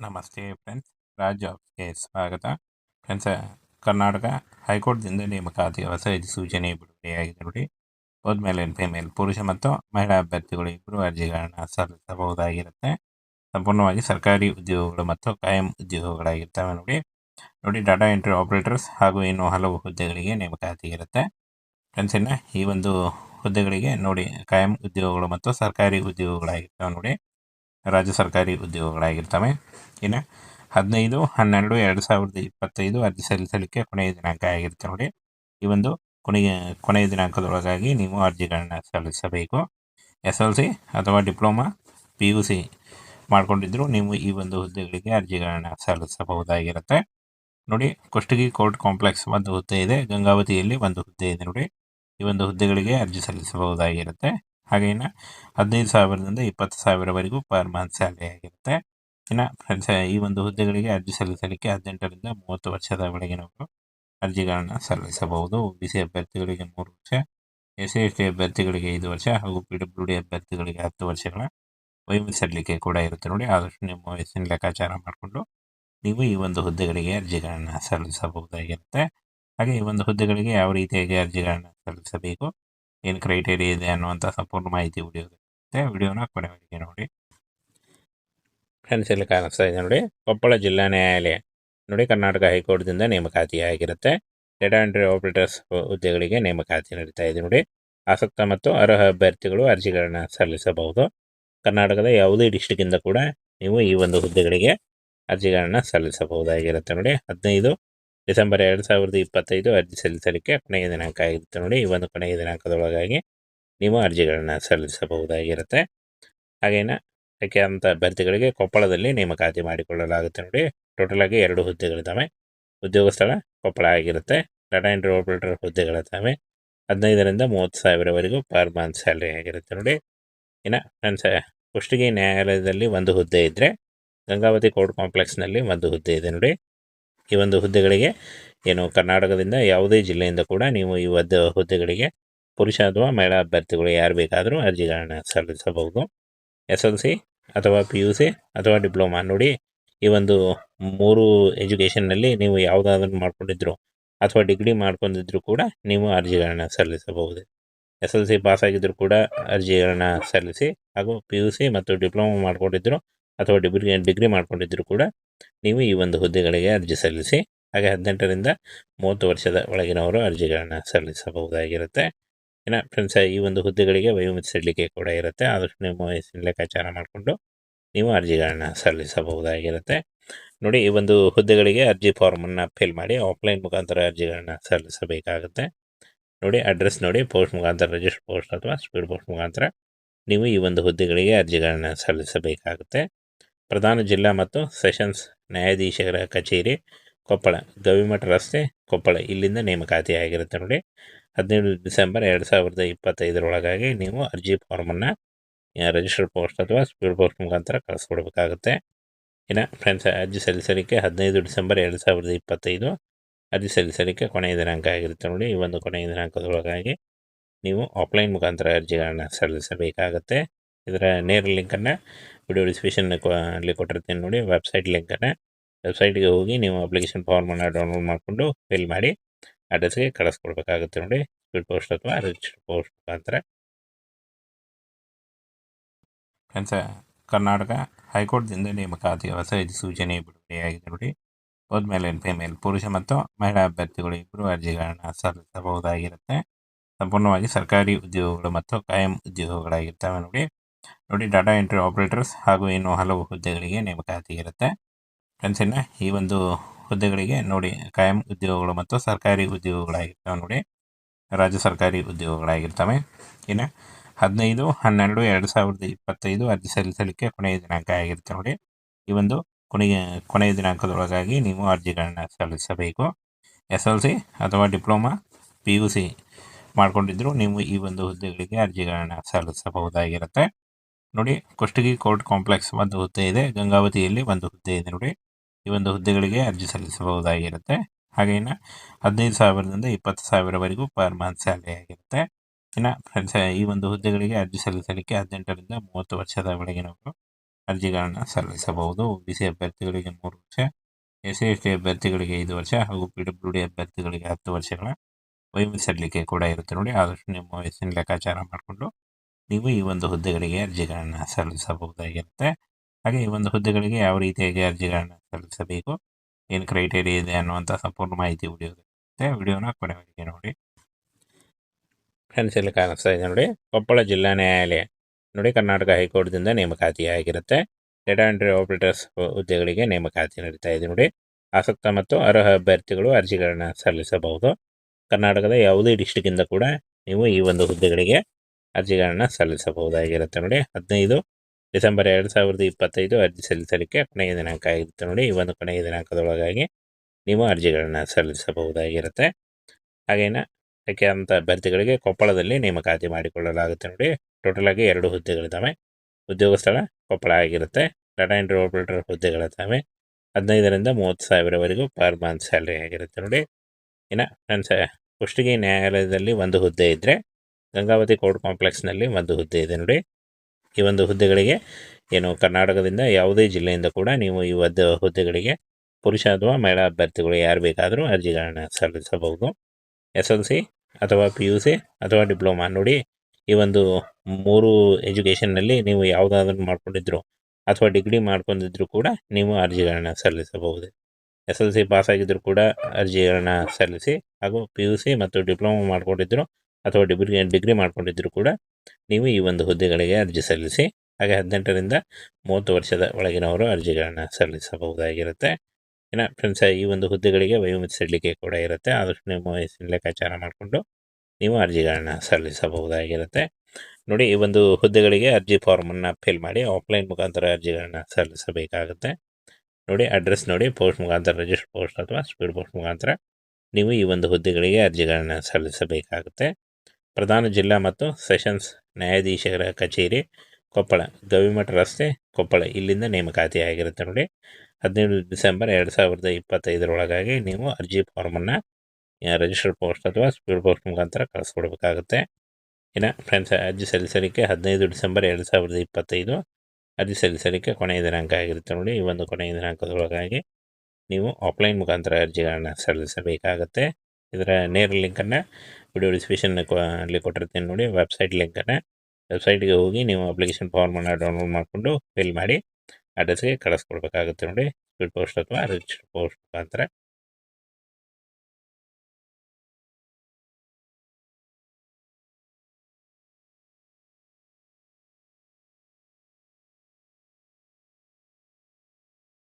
ನಮಸ್ತೆ ಫ್ರೆಂಡ್ಸ್ ರಾಜ್ ಸ್ವಾಗತ. ಫ್ರೆಂಡ್ಸ್ ಕರ್ನಾಟಕ ಹೈಕೋರ್ಟ್ದಿಂದ ನೇಮಕಾತಿ ಹೊಸ ಸೂಚನೆ ಬಿಡುಗಡೆಯಾಗಿದೆ ನೋಡಿ. ಹೋದ್ಮೇಲೆ ಫಿಮೇಲ್ ಪುರುಷ ಮತ್ತು ಮಹಿಳಾ ಅಭ್ಯರ್ಥಿಗಳು ಇಬ್ಬರು ಅರ್ಜಿಗಳನ್ನ ಸಲ್ಲಿಸಬಹುದಾಗಿರುತ್ತೆ. ಸಂಪೂರ್ಣವಾಗಿ ಸರ್ಕಾರಿ ಉದ್ಯೋಗಗಳು ಮತ್ತು ಕಾಯಂ ಉದ್ಯೋಗಗಳಾಗಿರ್ತವೆ ನೋಡಿ. ನೋಡಿ ಡಾಟಾ ಎಂಟ್ರಿ ಆಪರೇಟರ್ಸ್ ಹಾಗೂ ಇನ್ನು ಹಲವು ಹುದ್ದೆಗಳಿಗೆ ನೇಮಕಾತಿ ಇರುತ್ತೆ. ಫ್ರೆಂಡ್ಸ್ ಇನ್ನು ಈ ಒಂದು ಹುದ್ದೆಗಳಿಗೆ ನೋಡಿ, ಕಾಯಂ ಉದ್ಯೋಗಗಳು ಮತ್ತು ಸರ್ಕಾರಿ ಉದ್ಯೋಗಗಳಾಗಿರ್ತವೆ ನೋಡಿ. ರಾಜ್ಯ ಸರ್ಕಾರಿ ಉದ್ಯೋಗಗಳಾಗಿರ್ತವೆ. ಇನ್ನು ಹದಿನೈದು, ಹನ್ನೆರಡು, ಎರಡು ಸಾವಿರದ ಇಪ್ಪತ್ತೈದು ಅರ್ಜಿ ಸಲ್ಲಿಸಲಿಕ್ಕೆ ಕೊನೆಯ ದಿನಾಂಕ ಆಗಿರುತ್ತೆ ನೋಡಿ. ಈ ಒಂದು ಕೊನೆಯ ಕೊನೆಯ ದಿನಾಂಕದೊಳಗಾಗಿ ನೀವು ಅರ್ಜಿಗಳನ್ನು ಸಲ್ಲಿಸಬೇಕು. ಎಸ್ ಎಲ್ ಸಿ ಅಥವಾ ಡಿಪ್ಲೊಮಾ, ಪಿ ಯು ಸಿ ಮಾಡಿಕೊಂಡಿದ್ದರೂ ನೀವು ಈ ಒಂದು ಹುದ್ದೆಗಳಿಗೆ ಅರ್ಜಿಗಳನ್ನು ಸಲ್ಲಿಸಬಹುದಾಗಿರುತ್ತೆ. ನೋಡಿ, ಕುಷ್ಟಗಿ ಕೋರ್ಟ್ ಕಾಂಪ್ಲೆಕ್ಸ್ ಒಂದು ಹುದ್ದೆ ಇದೆ. ಗಂಗಾವತಿಯಲ್ಲಿ ಒಂದು ಹುದ್ದೆ ಇದೆ ನೋಡಿ. ಈ ಒಂದು ಹುದ್ದೆಗಳಿಗೆ ಅರ್ಜಿ ಸಲ್ಲಿಸಬಹುದಾಗಿರುತ್ತೆ. ಹಾಗೆ ಹದಿನೈದು ಸಾವಿರದಿಂದ ಇಪ್ಪತ್ತು ಸಾವಿರವರೆಗೂ ಪರ್ ಮಂತ್ ಸ್ಯಾಲರಿ ಆಗಿರುತ್ತೆ. ಇನ್ನು ಫ್ರೆಂಡ್ಸ್ ಈ ಒಂದು ಹುದ್ದೆಗಳಿಗೆ ಅರ್ಜಿ ಸಲ್ಲಿಸಲಿಕ್ಕೆ ಹದಿನೆಂಟರಿಂದ ಮೂವತ್ತು ವರ್ಷದ ಒಳಗಿನವರು ಅರ್ಜಿಗಳನ್ನು ಸಲ್ಲಿಸಬಹುದು. ಒ ಬಿ ಸಿ ಅಭ್ಯರ್ಥಿಗಳಿಗೆ ಮೂರು ವರ್ಷ ಎಸ್ ಎಸ್ ಟಿ ಅಭ್ಯರ್ಥಿಗಳಿಗೆ ಐದು ವರ್ಷ ಹಾಗೂ ಪಿ ಡಬ್ಲ್ಯೂ ಡಿ ಅಭ್ಯರ್ಥಿಗಳಿಗೆ ಹತ್ತು ವರ್ಷಗಳ ವಯೋಮಿತಿ ಸಲ್ಲಿಕೆ ಕೂಡ ಇರುತ್ತೆ ನೋಡಿ. ಆದಷ್ಟು ನಿಮ್ಮ ವಯಸ್ಸಿನ ಲೆಕ್ಕಾಚಾರ ಮಾಡಿಕೊಂಡು ನೀವು ಈ ಒಂದು ಹುದ್ದೆಗಳಿಗೆ ಅರ್ಜಿಗಳನ್ನು ಸಲ್ಲಿಸಬಹುದಾಗಿರುತ್ತೆ. ಹಾಗೆ ಈ ಒಂದು ಹುದ್ದೆಗಳಿಗೆ ಯಾವ ರೀತಿಯಾಗಿ ಅರ್ಜಿಗಳನ್ನು ಸಲ್ಲಿಸಬೇಕು? ಏನು ಕ್ರೈಟೇರಿಯಾ ಇದೆ ಅನ್ನುವಂಥ ಸಂಪೂರ್ಣ ಮಾಹಿತಿ ವಿಡಿಯೋದಿರುತ್ತೆ ವಿಡಿಯೋನ ಕೊನೆವರೆಗೆ ನೋಡಿ. ಫ್ರೆಂಡ್ಸ್ ಇಲ್ಲಿ ಕಾಣಿಸ್ತಾ ಇದೆ ನೋಡಿ. ಕೊಪ್ಪಳ ಜಿಲ್ಲಾ ನ್ಯಾಯಾಲಯ ನೋಡಿ ಕರ್ನಾಟಕ ಹೈಕೋರ್ಟ್ದಿಂದ ನೇಮಕಾತಿ ಆಗಿರುತ್ತೆ ಡೇಟಾ ಎಂಟ್ರಿ ಆಪರೇಟರ್ಸ್ ಹುದ್ದೆಗಳಿಗೆ ನೇಮಕಾತಿ ನಡೀತಾ ಇದೆ ನೋಡಿ. ಆಸಕ್ತ ಮತ್ತು ಅರ್ಹ ಅಭ್ಯರ್ಥಿಗಳು ಅರ್ಜಿಗಳನ್ನ ಸಲ್ಲಿಸಬಹುದು. ಕರ್ನಾಟಕದ ಯಾವುದೇ ಡಿಸ್ಟಿಕ್ಕಿಂದ ಕೂಡ ನೀವು ಈ ಒಂದು ಹುದ್ದೆಗಳಿಗೆ ಅರ್ಜಿಗಳನ್ನ ಸಲ್ಲಿಸಬಹುದಾಗಿರುತ್ತೆ ನೋಡಿ. ಹದಿನೈದು ಡಿಸೆಂಬರ್ ಎರಡು ಸಾವಿರದ ಇಪ್ಪತ್ತೈದು ಅರ್ಜಿ ಸಲ್ಲಿಸಲಿಕ್ಕೆ ಕೊನೆಯ ದಿನಾಂಕ ಆಗಿರುತ್ತೆ ನೋಡಿ. ಈ ಒಂದು ಕೊನೆಯ ದಿನಾಂಕದೊಳಗಾಗಿ ನೀವು ಅರ್ಜಿಗಳನ್ನು ಸಲ್ಲಿಸಬಹುದಾಗಿರುತ್ತೆ. ಹಾಗೇನ ಅಂತ ಅಭ್ಯರ್ಥಿಗಳಿಗೆ ಕೊಪ್ಪಳದಲ್ಲಿ ನೇಮಕಾತಿ ಮಾಡಿಕೊಳ್ಳಲಾಗುತ್ತೆ ನೋಡಿ. ಟೋಟಲ್ ಆಗಿ ಎರಡು ಹುದ್ದೆಗಳಿದ್ದಾವೆ. ಉದ್ಯೋಗ ಸ್ಥಳ ಕೊಪ್ಪಳ ಆಗಿರುತ್ತೆ. ಡಾಟಾ ಎಂಟ್ರಿ ಆಪರೇಟರ್ ಹುದ್ದೆಗಳಿದ್ದಾವೆ. ಹದಿನೈದರಿಂದ ಮೂವತ್ತು ಸಾವಿರವರೆಗೂ ಪರ್ ಮಂತ್ ಸ್ಯಾಲ್ರಿ ಆಗಿರುತ್ತೆ ನೋಡಿ. ಇನ್ನು ಫ್ರೆಂಡ್ಸ್, ಕುಷ್ಟಗಿ ನ್ಯಾಯಾಲಯದಲ್ಲಿ ಒಂದು ಹುದ್ದೆ ಇದ್ದರೆ ಗಂಗಾವತಿ ಕೋರ್ಟ್ ಕಾಂಪ್ಲೆಕ್ಸ್ನಲ್ಲಿ ಒಂದು ಹುದ್ದೆ ಇದೆ ನೋಡಿ. ಈ ಒಂದು ಹುದ್ದೆಗಳಿಗೆ ಏನು ಕರ್ನಾಟಕದಿಂದ ಯಾವುದೇ ಜಿಲ್ಲೆಯಿಂದ ಕೂಡ ನೀವು ಈ ಒಂದು ಹುದ್ದೆಗಳಿಗೆ ಪುರುಷ ಅಥವಾ ಮಹಿಳಾ ಅಭ್ಯರ್ಥಿಗಳು ಯಾರು ಬೇಕಾದರೂ ಅರ್ಜಿಗಳನ್ನು ಸಲ್ಲಿಸಬಹುದು. ಎಸ್ ಎಲ್ ಸಿ ಅಥವಾ ಪಿ ಯು ಸಿ ಅಥವಾ ಡಿಪ್ಲೊಮಾ ನೋಡಿ ಈ ಒಂದು ಮೂರು ಎಜುಕೇಷನ್ನಲ್ಲಿ ನೀವು ಯಾವುದಾದ್ರೂ ಮಾಡ್ಕೊಂಡಿದ್ರು ಅಥವಾ ಡಿಗ್ರಿ ಮಾಡ್ಕೊಂಡಿದ್ರು ಕೂಡ ನೀವು ಅರ್ಜಿಗಳನ್ನು ಸಲ್ಲಿಸಬಹುದು. ಎಸ್ ಎಲ್ ಸಿ ಪಾಸ್ ಆಗಿದ್ದರೂ ಕೂಡ ಅರ್ಜಿಗಳನ್ನು ಸಲ್ಲಿಸಿ ಹಾಗೂ ಪಿ ಯು ಸಿ ಮತ್ತು ಡಿಪ್ಲೊಮಾ ಮಾಡ್ಕೊಂಡಿದ್ರು ಅಥವಾ ಡಿಗ್ರಿ ಡಿಗ್ರಿ ಮಾಡಿಕೊಂಡಿದ್ದರೂ ಕೂಡ ನೀವು ಈ ಒಂದು ಹುದ್ದೆಗಳಿಗೆ ಅರ್ಜಿ ಸಲ್ಲಿಸಿ, ಹಾಗೆ ಹದಿನೆಂಟರಿಂದ ಮೂವತ್ತು ವರ್ಷದ ಒಳಗಿನವರು ಅರ್ಜಿಗಳನ್ನು ಸಲ್ಲಿಸಬಹುದಾಗಿರುತ್ತೆ. ಇನ್ನು ಫ್ರೆಂಡ್ಸ್ ಈ ಒಂದು ಹುದ್ದೆಗಳಿಗೆ ವಯೋಮಿತಿ ಸಲ್ಲಿಕೆ ಕೂಡ ಇರುತ್ತೆ. ಆದಷ್ಟು ನಿಮ್ಮ ವಯಸ್ಸಿನ ಲೆಕ್ಕಾಚಾರ ಮಾಡಿಕೊಂಡು ನೀವು ಅರ್ಜಿಗಳನ್ನು ಸಲ್ಲಿಸಬಹುದಾಗಿರುತ್ತೆ. ನೋಡಿ, ಈ ಒಂದು ಹುದ್ದೆಗಳಿಗೆ ಅರ್ಜಿ ಫಾರ್ಮನ್ನು ಫಿಲ್ ಮಾಡಿ ಆಫ್ಲೈನ್ ಮುಖಾಂತರ ಅರ್ಜಿಗಳನ್ನು ಸಲ್ಲಿಸಬೇಕಾಗುತ್ತೆ. ನೋಡಿ ಅಡ್ರೆಸ್ ನೋಡಿ ಪೋಸ್ಟ್ ಮುಖಾಂತರ ರಿಜಿಸ್ಟರ್ ಪೋಸ್ಟ್ ಅಥವಾ ಸ್ಪೀಡ್ ಪೋಸ್ಟ್ ಮುಖಾಂತರ ನೀವು ಈ ಒಂದು ಹುದ್ದೆಗಳಿಗೆ ಅರ್ಜಿಗಳನ್ನು ಸಲ್ಲಿಸಬೇಕಾಗುತ್ತೆ. ಪ್ರಧಾನ ಜಿಲ್ಲಾ ಮತ್ತು ಸೆಷನ್ಸ್ ನ್ಯಾಯಾಧೀಶರ ಕಚೇರಿ ಕೊಪ್ಪಳ, ಗವಿಮಠ ರಸ್ತೆ ಕೊಪ್ಪಳ. ಇಲ್ಲಿಂದ ನೇಮಕಾತಿ ಆಗಿರುತ್ತೆ ನೋಡಿ. ಹದಿನೇಳು ಡಿಸೆಂಬರ್ ಎರಡು ಸಾವಿರದ ಇಪ್ಪತ್ತೈದರೊಳಗಾಗಿ ನೀವು ಅರ್ಜಿ ಫಾರ್ಮನ್ನು ರಿಜಿಸ್ಟರ್ಡ್ ಪೋಸ್ಟ್ ಅಥವಾ ಸ್ಪೀಡ್ ಪೋಸ್ಟ್ ಮುಖಾಂತರ ಕಳಿಸ್ಕೊಡ್ಬೇಕಾಗುತ್ತೆ. ಇನ್ನು ಫ್ರೆಂಡ್ಸ್ ಅರ್ಜಿ ಸಲ್ಲಿಸಲಿಕ್ಕೆ ಹದಿನೈದು ಡಿಸೆಂಬರ್ ಎರಡು ಸಾವಿರದ ಇಪ್ಪತ್ತೈದು ಅರ್ಜಿ ಸಲ್ಲಿಸಲಿಕ್ಕೆ ಕೊನೆಯ ದಿನಾಂಕ ಆಗಿರುತ್ತೆ ನೋಡಿ. ಈ ಒಂದು ಕೊನೆಯ ದಿನಾಂಕದೊಳಗಾಗಿ ನೀವು ಆಫ್ಲೈನ್ ಮುಖಾಂತರ ಅರ್ಜಿಗಳನ್ನು ಸಲ್ಲಿಸಬೇಕಾಗುತ್ತೆ. ಇದರ ನೇರ ಲಿಂಕನ್ನು ವಿಡಿಯೋ ಡಿಸ್ಕ್ರಿಪ್ಷನ್ ಅಲ್ಲಿ ಕೊಟ್ಟಿರ್ತೀನಿ ನೋಡಿ ವೆಬ್ಸೈಟ್ ಲಿಂಕನ್ನು ವೆಬ್ಸೈಟ್ಗೆ ಹೋಗಿ ನೀವು ಅಪ್ಲಿಕೇಶನ್ ಫಾರ್ಮನ್ನು ಡೌನ್ಲೋಡ್ ಮಾಡಿಕೊಂಡು ಫಿಲ್ ಮಾಡಿ ಅಡ್ರೆಸ್ಗೆ ಕಳಿಸ್ಕೊಡ್ಬೇಕಾಗುತ್ತೆ ನೋಡಿ. ಸ್ಪೀಡ್ ಪೋಸ್ಟ್ ಅಥವಾ ರಿಜಿಸ್ಟರ್ ಪೋಸ್ಟ್ ಮುಖಾಂತರ. ಫ್ರೆಂಡ್ಸ ಕರ್ನಾಟಕ ಹೈಕೋರ್ಟ್ದಿಂದ ನೇಮಕಾತಿ ಹೊಸ ಸೂಚನೆ ಬಿಡುಗಡೆಯಾಗಿದೆ ನೋಡಿ. ಹೋದ್ಮೇಲೆ ಫಿಮೇಲ್ ಪುರುಷ ಮತ್ತು ಮಹಿಳಾ ಅಭ್ಯರ್ಥಿಗಳು ಇಬ್ಬರು ಅರ್ಜಿಗಳನ್ನು ಸಲ್ಲಿಸಬಹುದಾಗಿರುತ್ತೆ. ಸಂಪೂರ್ಣವಾಗಿ ಸರ್ಕಾರಿ ಉದ್ಯೋಗಗಳು ಮತ್ತು ಕಾಯಂ ಉದ್ಯೋಗಗಳಾಗಿರ್ತವೆ ನೋಡಿ. ನೋಡಿ ಡಾಟಾ ಎಂಟ್ರಿ ಆಪರೇಟರ್ಸ್ ಹಾಗೂ ಇನ್ನು ಹಲವು ಹುದ್ದೆಗಳಿಗೆ ನೇಮಕಾತಿ ಇರುತ್ತೆ. ಫ್ರೆಂಡ್ಸ್ ಈ ಒಂದು ಹುದ್ದೆಗಳಿಗೆ ನೋಡಿ, ಕಾಯಂ ಉದ್ಯೋಗಗಳು ಮತ್ತು ಸರ್ಕಾರಿ ಉದ್ಯೋಗಗಳಾಗಿರ್ತವೆ ನೋಡಿ. ರಾಜ್ಯ ಸರ್ಕಾರಿ ಉದ್ಯೋಗಗಳಾಗಿರ್ತವೆ. ಇನ್ನು ಹದಿನೈದು, ಹನ್ನೆರಡು, ಎರಡು ಸಾವಿರದ ಇಪ್ಪತ್ತೈದು ಅರ್ಜಿ ಸಲ್ಲಿಸಲಿಕ್ಕೆ ಕೊನೆಯ ದಿನಾಂಕ ಆಗಿರುತ್ತೆ ನೋಡಿ. ಈ ಒಂದು ಕೊನೆಯ ಕೊನೆಯ ದಿನಾಂಕದೊಳಗಾಗಿ ನೀವು ಅರ್ಜಿಗಳನ್ನು ಸಲ್ಲಿಸಬೇಕು. ಎಸ್ ಎಲ್ ಸಿ ಅಥವಾ ಡಿಪ್ಲೊಮಾ ಪಿ ಯು ಸಿ ಮಾಡಿಕೊಂಡಿದ್ದರೂ ನೀವು ಈ ಒಂದು ಹುದ್ದೆಗಳಿಗೆ ಅರ್ಜಿಗಳನ್ನು ಸಲ್ಲಿಸಬಹುದಾಗಿರುತ್ತೆ. ನೋಡಿ ಕುಷ್ಟಗಿ ಕೋರ್ಟ್ ಕಾಂಪ್ಲೆಕ್ಸ್ ಒಂದು ಹುದ್ದೆ ಇದೆ, ಗಂಗಾವತಿಯಲ್ಲಿ ಒಂದು ಹುದ್ದೆ ಇದೆ ನೋಡಿ. ಈ ಒಂದು ಹುದ್ದೆಗಳಿಗೆ ಅರ್ಜಿ ಸಲ್ಲಿಸಬಹುದಾಗಿರುತ್ತೆ. ಹಾಗೆ ಇನ್ನು ಹದಿನೈದು ಸಾವಿರದಿಂದ ಇಪ್ಪತ್ತು ಸಾವಿರವರೆಗೂ ಪರ್ ಮಂತ್ ಸ್ಯಾಲರಿ ಆಗಿರುತ್ತೆ. ಇನ್ನು ಫ್ರೆಂಡ್ಸ್ ಈ ಒಂದು ಹುದ್ದೆಗಳಿಗೆ ಅರ್ಜಿ ಸಲ್ಲಿಸಲಿಕ್ಕೆ ಹದಿನೆಂಟರಿಂದ ಮೂವತ್ತು ವರ್ಷದ ಒಳಗಿನವರು ಅರ್ಜಿಗಳನ್ನು ಸಲ್ಲಿಸಬಹುದು. ಬಿ ಸಿ ಅಭ್ಯರ್ಥಿಗಳಿಗೆ ಮೂರು ವರ್ಷ, ಎಸ್ ಸಿ ಎಸ್ ಟಿ ಅಭ್ಯರ್ಥಿಗಳಿಗೆ ಐದು ವರ್ಷ ಹಾಗೂ ಪಿ ಡಬ್ಲ್ಯೂ ಡಿ ಅಭ್ಯರ್ಥಿಗಳಿಗೆ ಹತ್ತು ವರ್ಷಗಳ ವಯಸ್ಸಲ್ಲಿಕ್ಕೆ ಕೂಡ ಇರುತ್ತೆ ನೋಡಿ. ಆದಷ್ಟು ನಿಮ್ಮ ವಯಸ್ಸಿನ ಲೆಕ್ಕಾಚಾರ ಮಾಡಿಕೊಂಡು ನೀವು ಈ ಒಂದು ಹುದ್ದೆಗಳಿಗೆ ಅರ್ಜಿಗಳನ್ನು ಸಲ್ಲಿಸಬಹುದಾಗಿರುತ್ತೆ. ಹಾಗೆ ಈ ಒಂದು ಹುದ್ದೆಗಳಿಗೆ ಯಾವ ರೀತಿಯಾಗಿ ಅರ್ಜಿಗಳನ್ನು ಸಲ್ಲಿಸಬೇಕು, ಏನು ಕ್ರೈಟೇರಿಯಾ ಇದೆ ಅನ್ನುವಂಥ ಸಂಪೂರ್ಣ ಮಾಹಿತಿ ವಿಡಿಯೋದಿರುತ್ತೆ ವಿಡಿಯೋನ ಕೊನೆವರೆಗೆ ನೋಡಿ. ಫ್ರೆಂಡ್ಸ್, ಇಲ್ಲಿ ಕಾಣಿಸ್ತಾ ಇದೆ ನೋಡಿ. ಕೊಪ್ಪಳ ಜಿಲ್ಲಾ ನ್ಯಾಯಾಲಯ ನೋಡಿ ಕರ್ನಾಟಕ ಹೈಕೋರ್ಟ್ದಿಂದ ನೇಮಕಾತಿ ಆಗಿರುತ್ತೆ ಡೇಟಾ ಎಂಟ್ರಿ ಆಪರೇಟರ್ಸ್ ಹುದ್ದೆಗಳಿಗೆ ನೇಮಕಾತಿ ನಡೀತಾ ಇದೆ ನೋಡಿ. ಆಸಕ್ತ ಮತ್ತು ಅರ್ಹ ಅಭ್ಯರ್ಥಿಗಳು ಅರ್ಜಿಗಳನ್ನು ಸಲ್ಲಿಸಬಹುದು. ಕರ್ನಾಟಕದ ಯಾವುದೇ ಡಿಸ್ಟಿಕ್ಕಿಂದ ಕೂಡ ನೀವು ಈ ಒಂದು ಹುದ್ದೆಗಳಿಗೆ ಅರ್ಜಿಗಳನ್ನು ಸಲ್ಲಿಸಬಹುದಾಗಿರುತ್ತೆ ನೋಡಿ. ಹದಿನೈದು ಡಿಸೆಂಬರ್ ಎರಡು ಸಾವಿರದ ಇಪ್ಪತ್ತೈದು ಅರ್ಜಿ ಸಲ್ಲಿಸಲಿಕ್ಕೆ ಕೊನೆಯ ದಿನಾಂಕ ಆಗಿರುತ್ತೆ ನೋಡಿ. ಈ ಒಂದು ಕೊನೆಯ ದಿನಾಂಕದೊಳಗಾಗಿ ನೀವು ಅರ್ಜಿಗಳನ್ನು ಸಲ್ಲಿಸಬಹುದಾಗಿರುತ್ತೆ. ಹಾಗೇನ ಅಂತ ಅಭ್ಯರ್ಥಿಗಳಿಗೆ ಕೊಪ್ಪಳದಲ್ಲಿ ನೇಮಕಾತಿ ಮಾಡಿಕೊಳ್ಳಲಾಗುತ್ತೆ ನೋಡಿ. ಟೋಟಲ್ ಆಗಿ ಎರಡು ಹುದ್ದೆಗಳಿದ್ದಾವೆ. ಉದ್ಯೋಗ ಸ್ಥಳ ಕೊಪ್ಪಳ ಆಗಿರುತ್ತೆ. ಡಾಟಾ ಎಂಟ್ರಿ ಆಪರೇಟರ್ ಹುದ್ದೆಗಳಿದ್ದಾವೆ. ಹದಿನೈದರಿಂದ ಮೂವತ್ತು ಸಾವಿರವರೆಗೂ ಪರ್ ಮಂತ್ ಸ್ಯಾಲ್ರಿ ಆಗಿರುತ್ತೆ ನೋಡಿ. ಇನ್ನು ಫ್ರೆಂಡ್ಸ್, ಕುಷ್ಟಗಿ ನ್ಯಾಯಾಲಯದಲ್ಲಿ ಒಂದು ಹುದ್ದೆ ಇದ್ದರೆ ಗಂಗಾವತಿ ಕೋರ್ಟ್ ಕಾಂಪ್ಲೆಕ್ಸ್ನಲ್ಲಿ ಒಂದು ಹುದ್ದೆ ಇದೆ ನೋಡಿ. ಈ ಒಂದು ಹುದ್ದೆಗಳಿಗೆ ಏನು ಕರ್ನಾಟಕದಿಂದ ಯಾವುದೇ ಜಿಲ್ಲೆಯಿಂದ ಕೂಡ ನೀವು ಈ ಒಂದು ಹುದ್ದೆಗಳಿಗೆ ಪುರುಷ ಅಥವಾ ಮಹಿಳಾ ಅಭ್ಯರ್ಥಿಗಳು ಯಾರು ಬೇಕಾದರೂ ಅರ್ಜಿಗಳನ್ನು ಸಲ್ಲಿಸಬಹುದು. ಎಸ್ ಎಲ್ ಸಿ ಅಥವಾ ಪಿ ಯು ಸಿ ಅಥವಾ ಡಿಪ್ಲೊಮಾ ನೋಡಿ ಈ ಒಂದು ಮೂರು ಎಜುಕೇಷನ್ನಲ್ಲಿ ನೀವು ಯಾವುದಾದ್ರೂ ಮಾಡ್ಕೊಂಡಿದ್ರು ಅಥವಾ ಡಿಗ್ರಿ ಮಾಡ್ಕೊಂಡಿದ್ರು ಕೂಡ ನೀವು ಅರ್ಜಿಗಳನ್ನು ಸಲ್ಲಿಸಬಹುದು. ಎಸ್ ಎಲ್ ಸಿ ಪಾಸ್ ಆಗಿದ್ದರೂ ಕೂಡ ಅರ್ಜಿಗಳನ್ನು ಸಲ್ಲಿಸಿ ಹಾಗೂ ಪಿ ಯು ಸಿ ಮತ್ತು ಡಿಪ್ಲೊಮಾ ಮಾಡ್ಕೊಂಡಿದ್ರು ಅಥವಾ ಡಿಗ್ರಿ ಡಿಗ್ರಿ ಮಾಡಿಕೊಂಡಿದ್ದರೂ ಕೂಡ ನೀವು ಈ ಒಂದು ಹುದ್ದೆಗಳಿಗೆ ಅರ್ಜಿ ಸಲ್ಲಿಸಿ, ಹಾಗೆ ಹದಿನೆಂಟರಿಂದ ಮೂವತ್ತು ವರ್ಷದ ಒಳಗಿನವರು ಅರ್ಜಿಗಳನ್ನು ಸಲ್ಲಿಸಬಹುದಾಗಿರುತ್ತೆ. ಇನ್ನು ಫ್ರೆಂಡ್ಸ್ ಈ ಒಂದು ಹುದ್ದೆಗಳಿಗೆ ವಯೋಮಿತಿ ಸಲ್ಲಿಕೆ ಕೂಡ ಇರುತ್ತೆ. ಆದಷ್ಟು ನಿಮ್ಮ ವಯಸ್ಸಿನ ಲೆಕ್ಕಾಚಾರ ಮಾಡಿಕೊಂಡು ನೀವು ಅರ್ಜಿಗಳನ್ನು ಸಲ್ಲಿಸಬಹುದಾಗಿರುತ್ತೆ. ನೋಡಿ, ಈ ಒಂದು ಹುದ್ದೆಗಳಿಗೆ ಅರ್ಜಿ ಫಾರ್ಮನ್ನು ಫಿಲ್ ಮಾಡಿ ಆಫ್ಲೈನ್ ಮುಖಾಂತರ ಅರ್ಜಿಗಳನ್ನು ಸಲ್ಲಿಸಬೇಕಾಗುತ್ತೆ. ನೋಡಿ ಅಡ್ರೆಸ್ ನೋಡಿ ಪೋಸ್ಟ್ ಮುಖಾಂತರ ರಿಜಿಸ್ಟರ್ ಪೋಸ್ಟ್ ಅಥವಾ ಸ್ಪೀಡ್ ಪೋಸ್ಟ್ ಮುಖಾಂತರ ನೀವು ಈ ಒಂದು ಹುದ್ದೆಗಳಿಗೆ ಅರ್ಜಿಗಳನ್ನು ಸಲ್ಲಿಸಬೇಕಾಗುತ್ತೆ. ಪ್ರಧಾನ ಜಿಲ್ಲಾ ಮತ್ತು ಸೆಷನ್ಸ್ ನ್ಯಾಯಾಧೀಶರ ಕಚೇರಿ ಕೊಪ್ಪಳ. ಗವಿಮಠ ರಸ್ತೆ ಕೊಪ್ಪಳ. ಇಲ್ಲಿಂದ ನೇಮಕಾತಿ ಆಗಿರುತ್ತೆ ನೋಡಿ. ಹದಿನೇಳು ಡಿಸೆಂಬರ್ ಎರಡು ಸಾವಿರದ ಇಪ್ಪತ್ತೈದರೊಳಗಾಗಿ ನೀವು ಅರ್ಜಿ ಫಾರ್ಮನ್ನು ರಿಜಿಸ್ಟರ್ ಪೋಸ್ಟ್ ಅಥವಾ ಸ್ಪೀಡ್ ಪೋಸ್ಟ್ ಮುಖಾಂತರ ಕಳಿಸ್ಕೊಡ್ಬೇಕಾಗುತ್ತೆ. ಇನ್ನು ಫ್ರೆಂಡ್ಸ್ ಅರ್ಜಿ ಸಲ್ಲಿಸಲಿಕ್ಕೆ ಹದಿನೈದು ಡಿಸೆಂಬರ್ ಎರಡು ಸಾವಿರದ ಇಪ್ಪತ್ತೈದು ಅರ್ಜಿ ಸಲ್ಲಿಸಲಿಕ್ಕೆ ಕೊನೆಯ ದಿನಾಂಕ ಆಗಿರುತ್ತೆ ನೋಡಿ. ಈ ಒಂದು ಕೊನೆಯ ದಿನಾಂಕದೊಳಗಾಗಿ ನೀವು ಆಫ್ಲೈನ್ ಮುಖಾಂತರ ಅರ್ಜಿಗಳನ್ನು ಸಲ್ಲಿಸಬೇಕಾಗುತ್ತೆ. ಇದರ ನೇರ ಲಿಂಕನ್ನು ವಿಡಿಯೋ ಡಿಸ್ಕ್ರಿಪ್ಷನ್ ಅಲ್ಲಿ ಕೊಟ್ಟಿರ್ತೀನಿ ನೋಡಿ ವೆಬ್ಸೈಟ್ ಲಿಂಕನ್ನು ವೆಬ್ಸೈಟ್ಗೆ ಹೋಗಿ ನೀವು ಅಪ್ಲಿಕೇಶನ್ ಫಾರ್ಮನ್ನು ಡೌನ್ಲೋಡ್ ಮಾಡಿಕೊಂಡು ಫಿಲ್ ಮಾಡಿ ಅಡ್ರೆಸ್ಗೆ ಕಳಿಸ್ಕೊಡ್ಬೇಕಾಗುತ್ತೆ ನೋಡಿ ಸ್ಪೀಡ್ ಪೋಸ್ಟ್ ಅಥವಾ ರಿಜಿಸ್ಟರ್ ಪೋಸ್ಟ್ ಮುಖಾಂತರ.